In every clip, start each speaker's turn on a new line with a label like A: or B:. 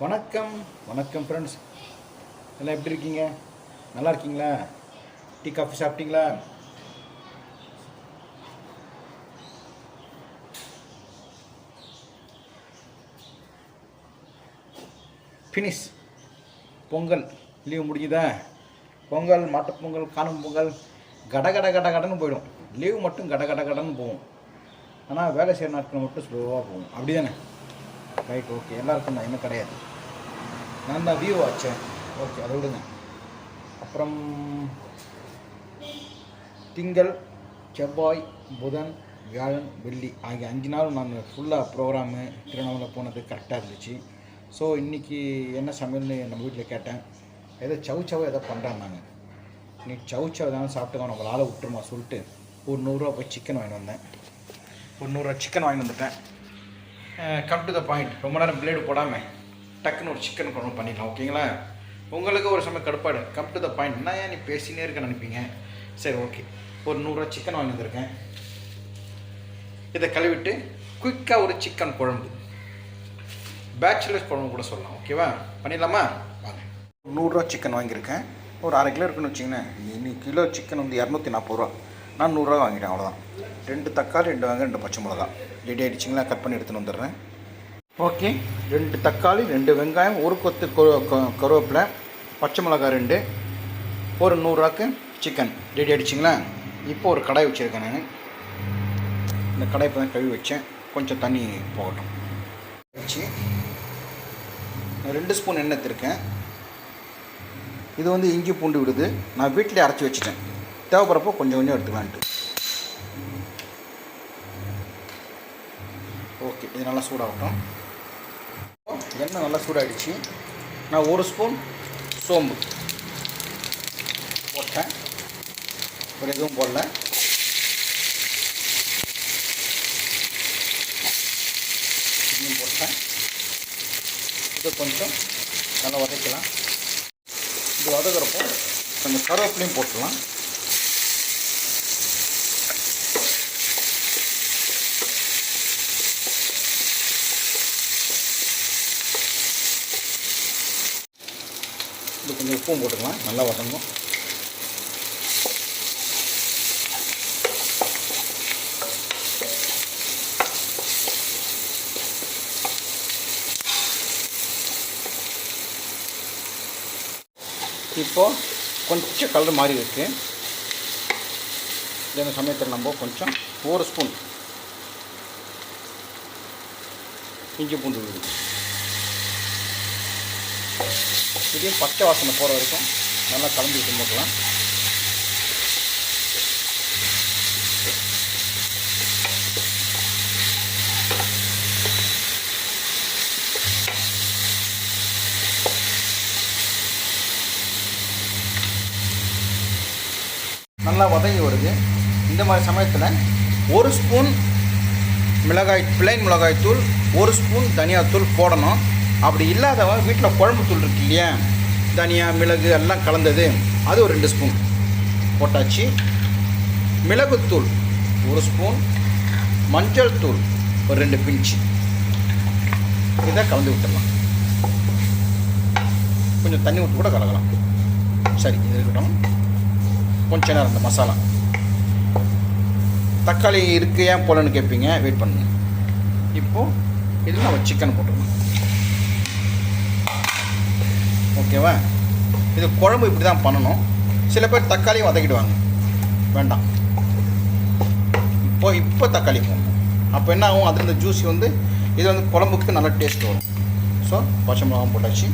A: வணக்கம் வணக்கம் ஃப்ரெண்ட்ஸ் எல்லாம் எப்படி இருக்கீங்க நல்லா இருக்கீங்களா டீ காஃபி சாப்பிட்டீங்களா ஃபினிஷ் பொங்கல் லீவ் முடிஞ்சுதா பொங்கல் மாட்டுப்பொங்கல் காணும் பொங்கல் கட கட கட கடன்னு போயிடும் லீவ் மட்டும் கட கட கடன்னு போகும் ஆனால் வேலை செய்கிற நாட்கள் மட்டும் ஸ்லோவாக போகும் அப்படி தானே ரைட் ஓகே எல்லாருக்கும் தான் என்ன கிடையாது நான் தான் வியூ ஆச்சேன் ஓகே அதை விடுங்க அப்புறம் திங்கள் செவ்வாய் புதன் வியாழன் வெள்ளி ஆகிய அஞ்சு நாள் நாங்கள் ஃபுல்லாக ப்ரோக்ராமு திருவண்ணாமலை போனது கரெக்டாக இருந்துச்சு ஸோ இன்றைக்கி என்ன சமையல்னு நம்ம வீட்டில் கேட்டேன் ஏதோ சவு சவ எதோ பண்ணுறாங்க நாங்கள் இன்னைக்கு சவு சவ தானே சாப்பிட்டுக்கோ உங்களால் விட்டுருமா சொல்லிட்டு ஒரு நூறுரூவா போய் சிக்கன் வாங்கிட்டு வந்தேன் ஒரு நூறுரூவா சிக்கன் வாங்கிட்டு வந்துட்டேன் கம் டு த பாயிண்ட் ரொம்ப நேரம் பிளேடு போடாமல் டக்குன்னு ஒரு சிக்கன் குழம்பு பண்ணிடலாம் ஓகேங்களா உங்களுக்கு ஒரு சமயம் கடுப்பாடு கம் டு த பாயிண்ட் நான் ஏன் நீ பேசினே இருக்க நினைப்பீங்க சரி ஓகே ஒரு நூறுரூவா சிக்கன் வாங்கி வந்திருக்கேன் இதை கழுவிட்டு குயிக்காக ஒரு சிக்கன் குழம்பு பேச்சுலர்ஸ் குழம்பு கூட சொல்லலாம் ஓகேவா பண்ணிடலாமா வாங்க நூறுரூவா சிக்கன் வாங்கியிருக்கேன் ஒரு அரை கிலோ இருக்குன்னு வச்சிங்கன்னா இன்னி கிலோ சிக்கன் வந்து இரநூத்தி நாற்பது ரூபா நான் நூறுரூவா வாங்கிட்டேன் அவ்வளோதான் ரெண்டு தக்காளி ரெண்டு வாங்க ரெண்டு பச்சை மிளகா ரெடி ஆகிடுச்சிங்களா கட் பண்ணி எடுத்துன்னு வந்துடுறேன் ஓகே ரெண்டு தக்காளி ரெண்டு வெங்காயம் ஒரு கொத்து கருவேப்பிலை பச்சை மிளகா ரெண்டு ஒரு நூறுரூவாக்கு சிக்கன் ரெடி ஆகிடுச்சிங்களா இப்போ ஒரு கடாய் வச்சுருக்கேன் நான் இந்த கடாய் இப்போ தான் கழுவி வச்சேன் கொஞ்சம் தண்ணி போகட்டும் வச்சு ரெண்டு ஸ்பூன் எண்ணெய் எடுத்திருக்கேன் இது வந்து இஞ்சி பூண்டு விடுது நான் வீட்டிலே அரைச்சி வச்சுட்டேன் தேவைப்படுறப்போ கொஞ்சம் கொஞ்சம் எடுத்துக்கலான்ட்டு ஓகே இது நல்லா சூடாகட்டும் எண்ணெய் நல்லா சூடாகிடுச்சு நான் ஒரு ஸ்பூன் சோம்பு போட்டேன் ஒரு எதுவும் போடல போட்டேன் இதை கொஞ்சம் நல்லா வதக்கலாம் இது வதக்கிறப்போ கொஞ்சம் கருவேப்பிலையும் போட்டுடலாம் உப்பும் போட்டுக்கலாம் நல்லா வதங்கும் இப்போது கொஞ்சம் கலர் மாறி இருக்குது இந்த சமயத்தில் நம்ம கொஞ்சம் ஒரு ஸ்பூன் இஞ்சி பூண்டு திடீர் பச்சை வாசனை போகிற வரைக்கும் நல்லா கலந்து போட்டுக்கலாம் நல்லா வதங்கி வருது இந்த மாதிரி சமயத்தில் ஒரு ஸ்பூன் மிளகாய் பிளைன் மிளகாய் தூள் ஒரு ஸ்பூன் தனியாத்தூள் போடணும் அப்படி இல்லாதவங்க வீட்டில் குழம்பு தூள் இருக்கு இல்லையா தனியா மிளகு எல்லாம் கலந்தது அது ஒரு ரெண்டு ஸ்பூன் போட்டாச்சு மிளகுத்தூள் ஒரு ஸ்பூன் மஞ்சள் தூள் ஒரு ரெண்டு பிஞ்சு இதை கலந்து விட்டுடலாம் கொஞ்சம் தண்ணி விட்டு கூட கலக்கலாம் சரி இது இருக்கட்டும் கொஞ்ச நேரம் அந்த மசாலா தக்காளி இருக்கு ஏன் போலன்னு கேட்பீங்க வெயிட் பண்ணுங்க இப்போது இதில் நம்ம சிக்கன் போட்டுருவோம் ஓகேவா இது குழம்பு இப்படி தான் பண்ணணும் சில பேர் தக்காளியும் வதக்கிடுவாங்க வேண்டாம் இப்போ இப்போ தக்காளி போடணும் அப்போ என்ன ஆகும் அதில் இந்த ஜூஸ் வந்து இது வந்து குழம்புக்கு நல்ல டேஸ்ட் வரும் ஸோ பச்சை மிளகாவும் போட்டாச்சு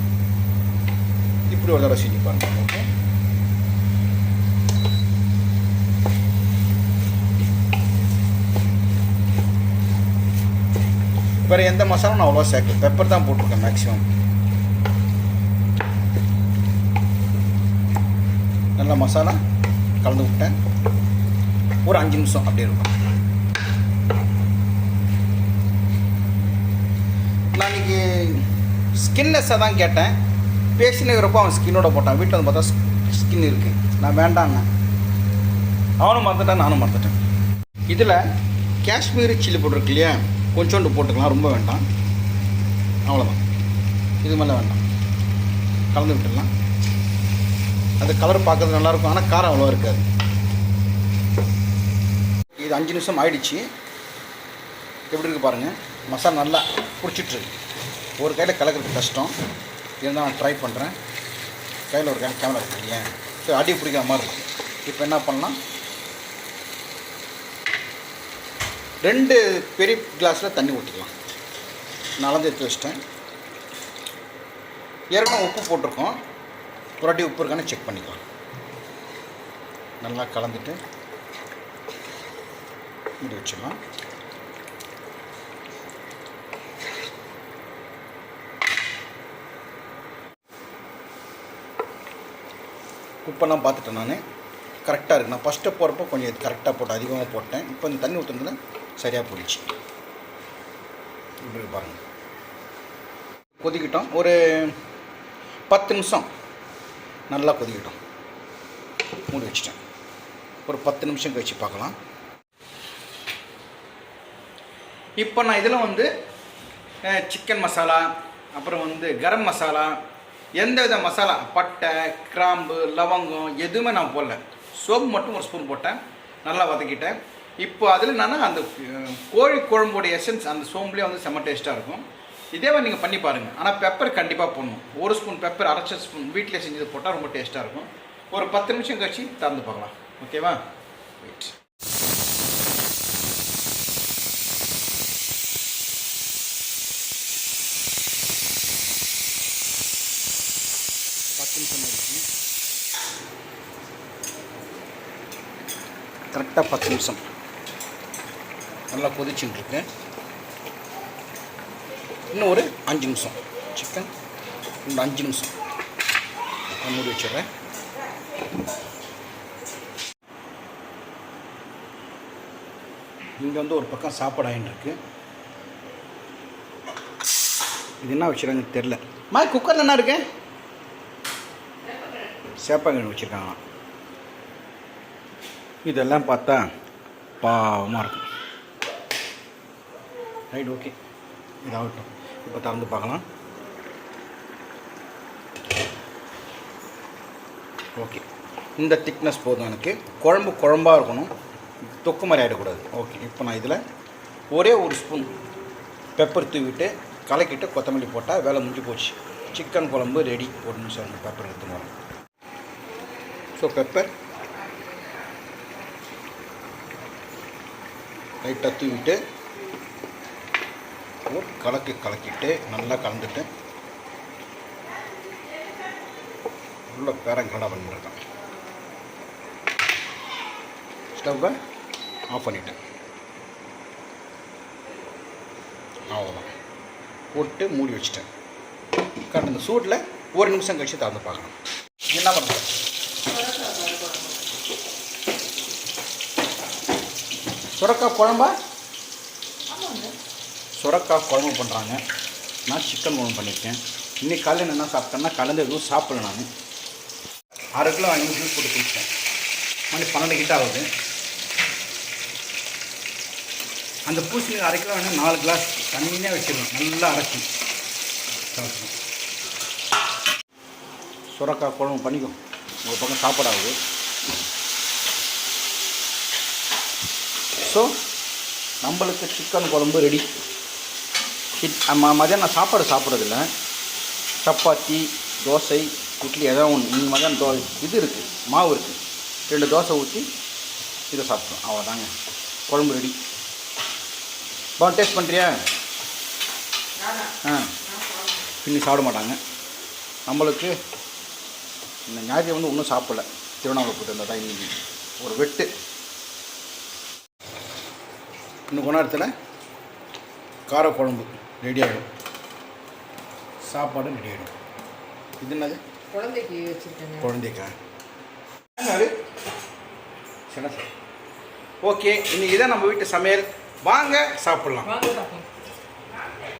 A: இப்படி ஒரு தடவை செஞ்சு பாருங்கள் ஓகே வேறு எந்த மசாலும் நான் அவ்வளோவா சேர்க்கல பெப்பர் தான் போட்டிருக்கேன் மேக்ஸிமம் நல்லா மசாலா கலந்து விட்டேன் ஒரு அஞ்சு நிமிஷம் அப்படியே இருக்கும் நான் இன்னைக்கு ஸ்கின்னஸை தான் கேட்டேன் பேசினுங்கிறப்போ அவன் ஸ்கின்னோட போட்டான் வீட்டில் வந்து பார்த்தா ஸ்கின் இருக்குது நான் வேண்டான்னேன் அவனும் மறந்துட்டேன் நானும் மறந்துட்டேன் இதில் காஷ்மீரி சில்லி போட்டிருக்கு இல்லையா கொஞ்சோண்டு போட்டுக்கலாம் ரொம்ப வேண்டாம் அவ்வளோதான் இது மேலே வேண்டாம் கலந்து விட்டுடலாம் அந்த கலர் பார்க்கறது நல்லாயிருக்கும் ஆனால் காரம் அவ்வளோ இருக்காது இது அஞ்சு நிமிஷம் ஆயிடுச்சு எப்படி இருக்குது பாருங்கள் மசாலா நல்லா பிடிச்சிட்ருக்கு ஒரு கையில் கலக்கிறதுக்கு கஷ்டம் இருந்தால் நான் ட்ரை பண்ணுறேன் கையில் ஒரு கையில் கேமரா இருக்குங்க ஸோ அடி பிடிக்கிற மாதிரி இருக்கும் இப்போ என்ன பண்ணலாம் ரெண்டு பெரிய கிளாஸில் தண்ணி ஊற்றிக்கலாம் நான் அளந்து எடுத்து வச்சிட்டேன் ஏற்கனவே உப்பு போட்டிருக்கோம் புரட்டி உப்பு இருக்கானே செக் பண்ணிக்கலாம் நல்லா கலந்துட்டு மூடி வச்சுக்கலாம் உப்பெல்லாம் பார்த்துட்டேன் நான் கரெக்டாக இருக்கு நான் ஃபஸ்ட்டு போகிறப்போ கொஞ்சம் கரெக்டாக போட்டு அதிகமாக போட்டேன் இப்போ இந்த தண்ணி ஊற்றுனதுல சரியாக போயிடுச்சு இப்படி பாருங்கள் கொதிக்கிட்டோம் ஒரு பத்து நிமிஷம் நல்லா கொதிக்கட்டும் மூடி வச்சுட்டேன் ஒரு பத்து நிமிஷம் கழிச்சு பார்க்கலாம் இப்போ நான் இதில் வந்து சிக்கன் மசாலா அப்புறம் வந்து கரம் மசாலா எந்த வித மசாலா பட்டை கிராம்பு லவங்கம் எதுவுமே நான் போடல சோம்பு மட்டும் ஒரு ஸ்பூன் போட்டேன் நல்லா வதக்கிட்டேன் இப்போ அதில் என்னென்னா அந்த கோழி குழம்புடைய எசன்ஸ் அந்த சோம்புலேயே வந்து செம்ம டேஸ்ட்டாக இருக்கும் இதே மாதிரி நீங்கள் பண்ணி பாருங்கள் ஆனால் பெப்பர் கண்டிப்பாக போடணும் ஒரு ஸ்பூன் பெப்பர் அரைச்ச ஸ்பூன் வீட்டில் செஞ்சது போட்டால் ரொம்ப டேஸ்ட்டாக இருக்கும் ஒரு பத்து நிமிஷம் கழிச்சு திறந்து பார்க்கலாம் ஓகேவா ரைட் பத்து நிமிஷம் கரெக்டாக பத்து நிமிஷம் நல்லா கொதிச்சுட்டுருக்கேன் இன்னும் ஒரு அஞ்சு நிமிஷம் சிக்கன் இன்னும் அஞ்சு நிமிஷம் நான் மூடி வச்சிடுறேன் இங்கே வந்து ஒரு பக்கம் சாப்பாடு ஆகிட்டுருக்கு இது என்ன வச்சுருங்க தெரில மா குக்கரில் என்ன இருக்கு சேப்பாங்கிழங்கு வச்சுருக்காங்க இதெல்லாம் பார்த்தா பாவமாக இருக்கும் ரைட் ஓகே இதாகட்டும் இப்போ திறந்து பார்க்கலாம் ஓகே இந்த திக்னஸ் போதும் எனக்கு குழம்பு குழம்பாக இருக்கணும் தொக்கு மாதிரி ஆகிடக்கூடாது ஓகே இப்போ நான் இதில் ஒரே ஒரு ஸ்பூன் பெப்பர் தூவிட்டு கலக்கிட்டு கொத்தமல்லி போட்டால் வேலை முடிஞ்சு போச்சு சிக்கன் குழம்பு ரெடி ஒரு நிமிஷம் அந்த பெப்பர் எடுத்துன்னு வரேன் ஸோ பெப்பர் லைட்டாக தூவிட்டு அளவு கலக்கு கலக்கிட்டு நல்லா கலந்துட்டு உள்ள பேரங்கடை பண்ணிருக்கேன் ஸ்டவ்வை ஆஃப் பண்ணிட்டேன் அவ்வளோதான் போட்டு மூடி வச்சுட்டேன் கரெக்ட் இந்த சூட்டில் ஒரு நிமிஷம் கழித்து திறந்து பார்க்கணும் என்ன பண்ணுறது சுரக்கா குழம்பா சுரக்காய் குழம்பு பண்ணுறாங்க நான் சிக்கன் குழம்பு பண்ணியிருக்கேன் இன்றைக்கி காலையில் என்ன சாப்பிட்டேன்னா கலந்து எதுவும் சாப்பிடல நான் அரை கிலோ அஞ்சு ஜூஸ் போட்டு குடித்தேன் மணி பன்னெண்டு கிட்ட ஆகுது அந்த பூசணி அரை கிலோ வேணும் நாலு கிளாஸ் தண்ணியாக வச்சிடணும் நல்லா அரைச்சி சாப்பிடணும் சுரக்காய் குழம்பு பண்ணிக்கும் ஒரு பக்கம் சாப்பிடாது ஸோ நம்மளுக்கு சிக்கன் குழம்பு ரெடி மதியானம் சாப்பாடு சாப்பிட்றதில்ல சப்பாத்தி தோசை இட்லி எதாவது ஒன்று இன்னைக்கு மதியானம் தோ இது இருக்குது மாவு இருக்குது ரெண்டு தோசை ஊற்றி இதை சாப்பிட்டோம் தாங்க குழம்பு ரெடி பா டேஸ்ட் பண்ணுறியா ஆ பின்னி சாப்பிட மாட்டாங்க நம்மளுக்கு இந்த ஞாயிறு வந்து ஒன்றும் சாப்பிடலை திருவண்ணாமலை போட்டு இருந்தால் தான் இன்னைக்கு ஒரு வெட்டு இன்னும் கொண்டாடத்தில் காரக்குழம்பு ரெடி ஆகிடும் சாப்பாடு ரெடி ஆகிடும் இது என்னது
B: குழந்தைக்கு வச்சுருக்கேன்
A: குழந்தைக்கா ஓகே இன்னைக்கு தான் நம்ம வீட்டு சமையல் வாங்க சாப்பிட்லாம் வாங்க சாப்பிடலாம்